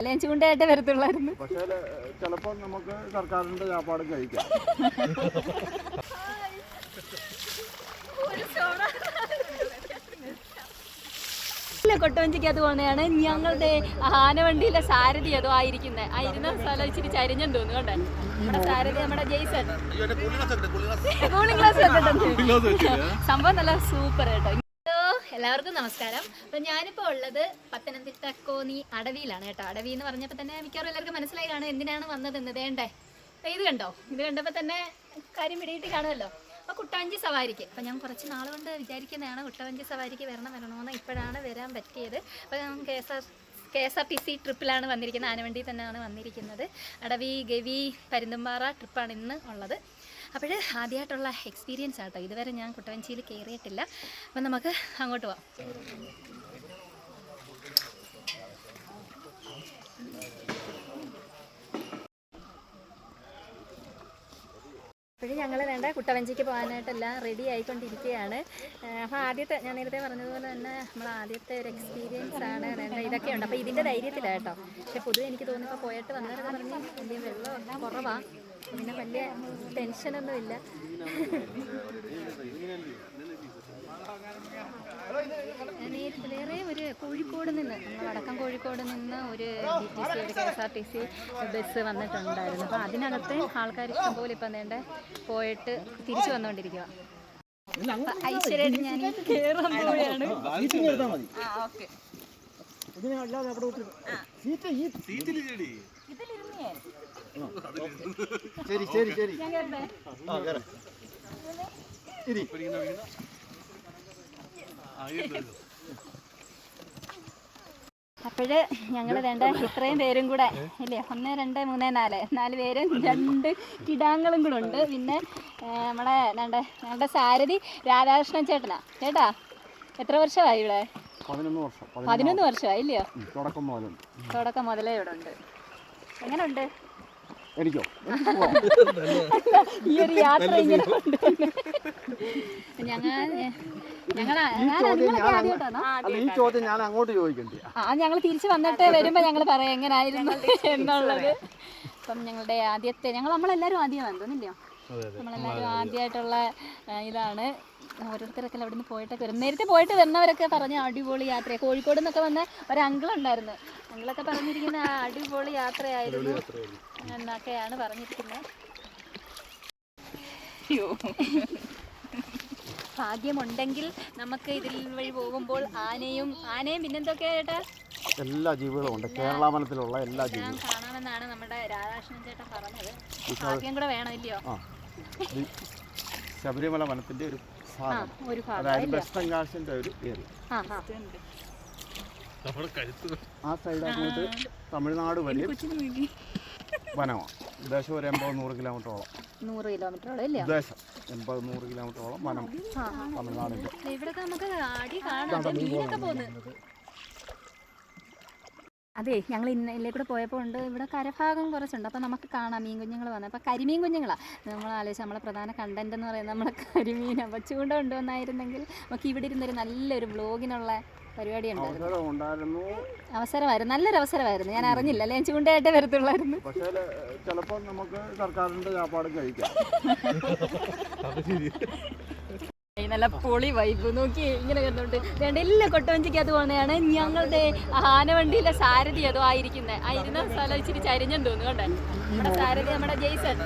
അല്ലേ ചൂണ്ടയായിട്ട് വരത്തുള്ളായിരുന്നു. പക്ഷേ ചിലപ്പോൾ നമുക്ക് സർക്കാരിന്റെ വ്യാപാരം കഴിക്കാം. കൊട്ടവഞ്ചിക്കകത്ത് പോകുന്നതാണ് ഞങ്ങളുടെ ആനവണ്ടിയിലെ സാരഥി അതോ ആയിരിക്കുന്നത് ആ ഇരുന്ന സ്ഥലം ഇച്ചിരി ചരിഞ്ഞെന്ന് തോന്നുന്നു കണ്ടേ നമ്മുടെ സാരഥി നമ്മുടെ ജെയ്സൺ. കൂളിംഗ് ഗ്ലാസ് സംഭവം നല്ല സൂപ്പർ കേട്ടോ. എല്ലാവർക്കും നമസ്കാരം. അപ്പൊ ഞാനിപ്പോ ഉള്ളത് പത്തനംതിട്ട കോന്നി അടവിയിലാണ് കേട്ടോ. അടവി എന്ന് പറഞ്ഞപ്പോൾ തന്നെ മിക്കവാറും എല്ലാവർക്കും മനസ്സിലായി കാണും എന്തിനാണ് വന്നതെന്ന് വേണ്ടേ? ഇത് കണ്ടോ? ഇത് കണ്ടപ്പോൾ തന്നെ കാര്യം പിടിയിട്ട് കാണുമല്ലോ. അപ്പോൾ കുട്ടാഞ്ചി സവാരിക്ക്. അപ്പോൾ ഞാൻ കുറച്ച് നാൾ കൊണ്ട് വിചാരിക്കുന്നതാണ് കുട്ടവഞ്ചി സവാരിക്ക് വരണം വരണമെന്ന് ഇപ്പോഴാണ് വരാൻ പറ്റിയത്. അപ്പോൾ ഞാൻ K S R K S R T C ട്രിപ്പിലാണ് വന്നിരിക്കുന്നത്. ആനവണ്ടി തന്നെയാണ് വന്നിരിക്കുന്നത്. അടവി ഗവി പരുന്തുംപാറ ട്രിപ്പാണ് ഇന്ന് ഉള്ളത്. അപ്പോൾ ആദ്യമായിട്ടുള്ള എക്സ്പീരിയൻസ് ആട്ടോ. ഇതുവരെ ഞാൻ കുട്ടവഞ്ചിയിൽ കയറിയിട്ടില്ല അപ്പം നമുക്ക് അങ്ങോട്ട് പോവാം. ഇപ്പോഴും ഞങ്ങൾ വേണ്ട കുട്ടവഞ്ചിക്ക് പോകാനായിട്ടെല്ലാം റെഡി ആയിക്കൊണ്ടിരിക്കുകയാണ് അപ്പോൾ ആദ്യത്തെ ഞാൻ നേരത്തെ പറഞ്ഞതുപോലെ തന്നെ നമ്മൾ ആദ്യത്തെ ഒരു എക്സ്പീരിയൻസ് ആണ് വേണ്ട ഇതൊക്കെ ഉണ്ട്. അപ്പോൾ ഇതിന്റെ ധൈര്യത്തിലാണ് കേട്ടോ. പക്ഷെ പൊതുവെ എനിക്ക് തോന്നിയപ്പോൾ പോയിട്ട് വന്നവരൊക്കെ പറഞ്ഞ് വലിയ വെള്ളം കുറവാണ് പിന്നെ വലിയ ടെൻഷനൊന്നും ഇല്ല വേറെ ഒരു കോഴിക്കോട് നിന്ന് നമ്മൾ അടക്കം കോഴിക്കോട് നിന്ന് ഒരു ബി ടി സി ഒരു K S R T C bus വന്നിട്ടുണ്ടായിരുന്നു. അപ്പോൾ അതിനകത്ത് ആൾക്കാർ ഇഷ്ടംപോലെ ഇപ്പം വേണ്ട പോയിട്ട് തിരിച്ചു വന്നുകൊണ്ടിരിക്കുക ഐശ്വര്യമായിട്ട് ഞാൻ കയറാൻ പോവുകയാണ്. ആ ഓക്കെ. ശരി ശരി ശരി. ആ കയറട്ടെ അപ്പോഴ് ഞങ്ങൾ വേണ്ട ഇത്രയും പേരും കൂടെ ഇല്ലേ? ഒന്ന് രണ്ട് മൂന്ന് നാല്. നാല് പേരും രണ്ട് കിടാങ്ങളും കൂടെ ഉണ്ട്. പിന്നെ നമ്മളെ വേണ്ട ഞങ്ങളുടെ സാരഥി രാധാകൃഷ്ണൻ ചേട്ടനാ. ചേട്ടാ എത്ര വർഷമായി ഇവിടെ? പതിനൊന്ന് വർഷം. പതിനൊന്ന് പതിനൊന്ന് വർഷമായി ഇല്ലയോ തുടക്കം മുതലേ ഇവിടെ ഉണ്ട്. എങ്ങനെയുണ്ട് എനിക്കോ? ഈ ഒരു യാത്ര ഇങ്ങനെ ഞങ്ങൾ ഈ ചോദ്യം ഞാൻ അങ്ങോട്ട് ചോദിക്കണ്ടേ? ആ ഞങ്ങൾ തിരിച്ചു വന്നിട്ട് വരുമ്പോ ഞങ്ങൾ പറയാം എങ്ങനായിരുന്നു എന്നുള്ളത്. അപ്പം ഞങ്ങളുടെ ആദ്യത്തെ ഞങ്ങൾ നമ്മളെല്ലാരും ആദ്യമാണ് തോന്നില്ലയോ നമ്മളെല്ലാവരും ആദ്യമായിട്ടുള്ള ഇതാണ്. ഓരോരുത്തരൊക്കെ അവിടെ നിന്ന് പോയിട്ടൊക്കെ വരും. നേരത്തെ പോയിട്ട് വരുന്നവരൊക്കെ പറഞ്ഞ അടിപൊളി യാത്ര കോഴിക്കോട് നിന്നൊക്കെ വന്ന ഒരു അങ്കിൾ ഉണ്ടായിരുന്നു അങ്കിളൊക്കെ പറഞ്ഞിരിക്കുന്ന ആ അടിപൊളി യാത്രയായിരുന്നു എന്നൊക്കെയാണ് പറഞ്ഞിരിക്കുന്നത്. ഭാഗ്യമുണ്ടെങ്കിൽ നമുക്ക് ഇതിൽ വഴി പോകുമ്പോൾ ആനയും ആനയും പിന്നെന്തൊക്കെയാ ചേട്ടാ എല്ലാ ജീവികളും ഉണ്ട്. കേരളാമനത്തിലുള്ള എല്ലാ ജീവികളും. കാണാമെന്നാണ് നമ്മുടെ രാധാകൃഷ്ണൻ ചേട്ടൻ പറഞ്ഞത്. ഭാഗ്യം കൂടെ വേണം ഇല്ലയോ? ആ. ഇത് ശബരിമല വനത്തിന്റെ ഒരു ഭാഗം ഒരു ഭാഗം അതായത് വെസ്റ്റേൺ കാശിന്റെ ഒരു ഏരിയ. ആ സൈഡ് അങ്ങോട്ട് തമിഴ്നാട് വരെ വനമാണ്. ഉദ്ദേശം ഒരു എൺപത് നൂറ് കിലോമീറ്ററോളം. നൂറ് കിലോമീറ്ററോളം ഉദ്ദേശം എൺപത് നൂറ് കിലോമീറ്ററോളം വനം. തമിഴ്നാടിന്റെ നമുക്ക് അടി കാണാം. അതെ ഞങ്ങൾ ഇന്നലെ കൂടെ പോയപ്പോൾ ഉണ്ട്. ഇവിടെ കരഭാഗം കുറച്ചുണ്ട്. അപ്പോൾ നമുക്ക് കാണാം. മീൻ കുഞ്ഞുങ്ങൾ വന്നത് അപ്പോൾ കരിമീൻ കുഞ്ഞുങ്ങളാണ് നമ്മൾ ആലോചിച്ച് നമ്മളെ പ്രധാന കണ്ടന്റ് എന്ന് പറയുന്നത് നമ്മളെ കരിമീൻ അപ്പോൾ ചൂണ്ട കൊണ്ടുവന്നായിരുന്നെങ്കിൽ നമുക്ക് ഇവിടെ ഇരുന്നൊരു നല്ലൊരു ബ്ലോഗിനുള്ള പരിപാടി ഉണ്ടായിരുന്നു അവസരം ഉണ്ടായിരുന്നു അവസരമായിരുന്നു. നല്ലൊരു അവസരമായിരുന്നു. ഞാൻ അറിഞ്ഞില്ല. അല്ലേ? ഞാൻ ചൂണ്ടയായിട്ടേ വരത്തുള്ളായിരുന്നു. പക്ഷേ ചിലപ്പോൾ നമുക്ക് സർക്കാരിന്റെ വ്യാപാരം കഴിക്കാം. നല്ല പൊളി വൈബ് നോക്കി ഇങ്ങനെ കണ്ടോണ്ട് വേണ്ട എല്ലാ കൊട്ടവഞ്ചിക്കകത്ത് പോകുന്നതാണ് ഞങ്ങളുടെ ആനവണ്ടിയിലെ സാരഥി അതോ ആയിരിക്കുന്നത് ആ ഇരുന്ന സ്ഥലം ഇച്ചിരി ചരിഞ്ഞെന്ന് തോന്നുന്നു കണ്ടേ? നമ്മുടെ സാരഥി നമ്മുടെ ജെയ്സൺ.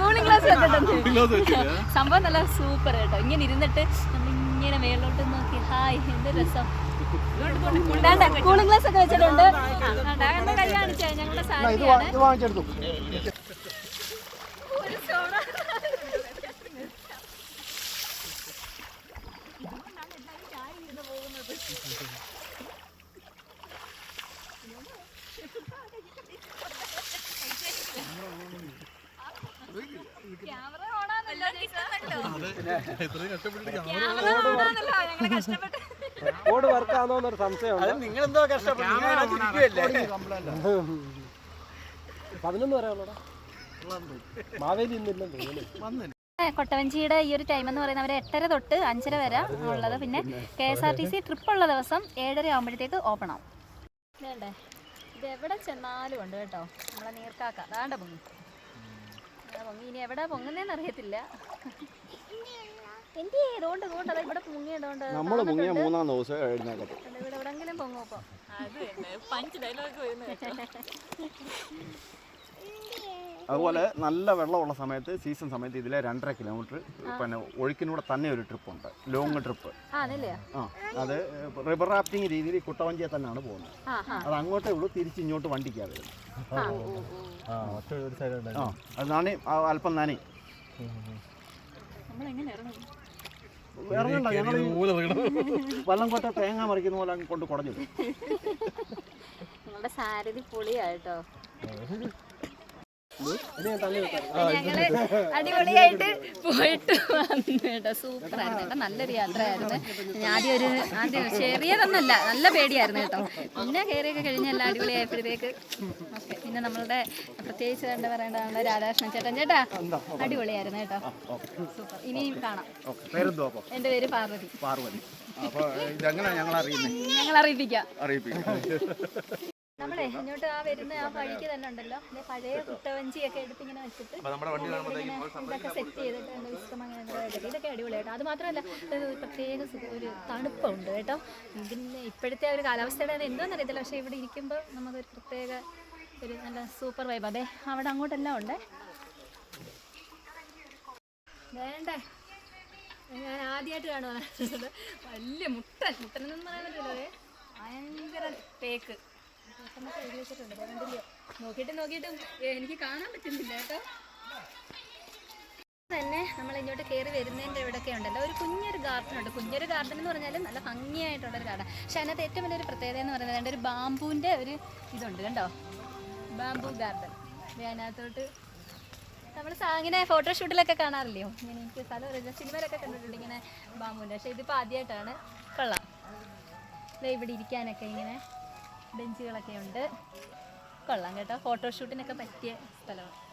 കൂളിംഗ് ഗ്ലാസ് വെച്ചിട്ടുണ്ട്. സംഭവം നല്ല സൂപ്പർ കേട്ടോ. ഇങ്ങനെ ഇരുന്നിട്ട് നമ്മൾ ഇങ്ങനെ മേളിലോട്ട് നോക്കി. ഹായ് എന്ത് രസം. കൂളിംഗ് ഗ്ലാസ് ഒക്കെ വെച്ചിട്ടുണ്ട്. ഞങ്ങളുടെ സാരഥിയാണ് വാ- ഇത് വാങ്ങിച്ചെടുത്തു ഒരു സോഡ ക്യാമറ ഓണാന്നല്ലോ ക്യാമറ ഓണാന്നല്ലോ ഞങ്ങൾ കഷ്ടപ്പെട്ട്. ബോർഡ് വർക്കാണോന്നൊരു സംശയമുണ്ട്. നിങ്ങളെന്തോ കഷ്ടപ്പെട്ടു. പതിനൊന്ന് വരാനുള്ളടാ മാവേലി ഇന്നില്ലെന്ന് തോന്നുന്നു. കൊട്ടവഞ്ചിയുടെ ഈ ഒരു ടൈം എന്ന് പറയുന്നത് അവർ എട്ടര തൊട്ട് അഞ്ചര വരെ ഉള്ളത്. പിന്നെ K S R T C trip ഉള്ള ദിവസം ഏഴര ആകുമ്പോഴത്തേക്ക് ഓപ്പൺ ആവും. വേണ്ടേ? ഇത് എവിടെ ചെന്നാലും ഉണ്ട് കേട്ടോ. നമ്മളെ നീർക്കാക്ക. അതാണ്ട പൊങ്ങി. പൊങ്ങി ഇനി എവിടെ പൊങ്ങുന്നേന്ന് അറിയത്തില്ല. എന്റെ ചെയ്തോണ്ട് തോണ്ട് അതാ ഇവിടെ പൊങ്ങിയതുകൊണ്ട് നമ്മൾ മുങ്ങിയ മൂന്നാം ദിവസം എഴുന്നേക്കത്ത് ഇവിടെ എവിടെങ്കിലും പൊങ്ങും ഇപ്പം. പഞ്ച് ഡയലോഗ് അതുപോലെ നല്ല വെള്ളമുള്ള സമയത്ത് സീസൺ സമയത്ത് ഇതിലെ രണ്ടര കിലോമീറ്റർ പിന്നെ ഒഴുക്കിനൂടെ തന്നെ ഒരു ട്രിപ്പ് ഉണ്ട്. ലോങ് ട്രിപ്പ് ആ അത് റിവർ റാഫ്റ്റിംഗ് രീതിയിൽ കുട്ടവഞ്ചിയെ തന്നെയാണ് പോകുന്നത്. അത് അങ്ങോട്ടേ ഉള്ളൂ തിരിച്ച് ഇങ്ങോട്ട് വണ്ടിക്കാതെ വരുന്നത്. ആ ഓ ഓ ഒരു സൈഡ് ആ അത് നാണി അല്പം നാണി. ഇറങ്ങണ്ട ഞങ്ങൾ കൊട്ട തേങ്ങ മറിക്കുന്ന പോലെ അങ്ങ് കൊണ്ട് കുടഞ്ഞു. നിങ്ങളുടെ സാരഥി പൊളിയാട്ടോ ഇനി ഞാൻ തള്ളി വെക്കാം ഞങ്ങൾ അടിപൊളിയായിട്ട് പോയിട്ട് വന്നു കേട്ടോ. സൂപ്പർ ആയിരുന്നു കേട്ടോ. നല്ലൊരു യാത്രയായിരുന്നു. ഞാൻ ആദ്യം ഒരു ആദ്യം ചെറിയതൊന്നുമല്ല നല്ല പേടിയായിരുന്നു കേട്ടോ. പിന്നെ കയറിയൊക്കെ കഴിഞ്ഞ് എല്ലാം അടിപൊളിയായപ്പോഴത്തേക്ക് ഓക്കെ പിന്നെ നമ്മളുടെ പ്രത്യേകിച്ച് എന്താ പറയേണ്ട നമ്മുടെ രാധാകൃഷ്ണൻ ചേട്ടൻ. ചേട്ടാ അടിപൊളിയായിരുന്നു കേട്ടോ. സൂപ്പർ. ഇനിയും കാണാം. എന്റെ എന്റെ പേര് പാർവതി. പാർവതി. അപ്പോൾ ഇതെങ്ങനെയാണ് ഞങ്ങൾ അറിയുന്നത് ഞങ്ങൾ അറിയിപ്പിക്കാം അറിയിപ്പിക്കും. നമ്മളെ ഇങ്ങോട്ട് ആ വരുന്ന ആ വഴിക്ക് തന്നെ ഉണ്ടല്ലോ. പഴയ കുട്ടവഞ്ചിയൊക്കെ എടുത്ത് ഇങ്ങനെ വെച്ചിട്ട് ഇതൊക്കെ സെറ്റ് ചെയ്തിട്ട് വിശ്രമം അങ്ങനെ ഇതൊക്കെ. അത് മാത്രമല്ല പ്രത്യേക ഒരു തണുപ്പുണ്ട് കേട്ടോ. ഇതിന് ഇപ്പോഴത്തെ ഒരു കാലാവസ്ഥയുടെ അത് എന്താണെന്ന് അറിയത്തില്ല. പക്ഷേ ഇവിടെ ഇരിക്കുമ്പോൾ നമുക്കൊരു പ്രത്യേക ഒരു നല്ല സൂപ്പർ വൈബ് അതെ അവിടെ അങ്ങോട്ടെല്ലാം ഉണ്ട്. വേണ്ടേ? ഞാൻ ആദ്യമായിട്ട് കാണുവാണ് വലിയ മുട്ടൻ മുട്ടൻ എന്ന് പറയാൻ പറ്റില്ല ഭയങ്കര തേക്ക്. കണ്ടില്ലേ? നോക്കിയിട്ട് നോക്കിയിട്ടും എനിക്ക് കാണാൻ പറ്റുന്നില്ല കേട്ടോ. തന്നെ നമ്മൾ ഇങ്ങോട്ട് കയറി വരുന്നതിന്റെ ഇവിടെയൊക്കെ ഉണ്ടല്ലോ. ഒരു കുഞ്ഞൊരു ഗാർഡൻ ഉണ്ട്. കുഞ്ഞൊരു ഗാർഡൻ എന്ന് പറഞ്ഞാൽ നല്ല ഭംഗിയായിട്ടുള്ളൊരു ഗാർഡൻ പക്ഷെ അതിനകത്ത് ഏറ്റവും വലിയൊരു പ്രത്യേകത എന്ന് പറയുന്നത് ഒരു ബാമ്പൂവിന്റെ ഒരു ഇതുണ്ട് കണ്ടോ? ബാമ്പൂ ഗാർഡൻ അതിനകത്തോട്ട് നമ്മൾ സാങ്ങിനെ ഫോട്ടോഷൂട്ടിലൊക്കെ കാണാറില്ലയോ ഇങ്ങനെ എനിക്ക് സ്ഥലം സിനിമയിലൊക്കെ കണ്ടിട്ടുണ്ട് ഇങ്ങനെ ബാമ്പൂന്റെ പക്ഷേ ഇതിപ്പോൾ ആദ്യമായിട്ടാണ്. കൊള്ളാം. ഇവിടെ ഇരിക്കാനൊക്കെ ഇങ്ങനെ ബെഞ്ചുകളൊക്കെ ഉണ്ട്. കൊള്ളാം കേട്ടോ. ഫോട്ടോഷൂട്ടിനൊക്കെ പറ്റിയ സ്ഥലമാണ്.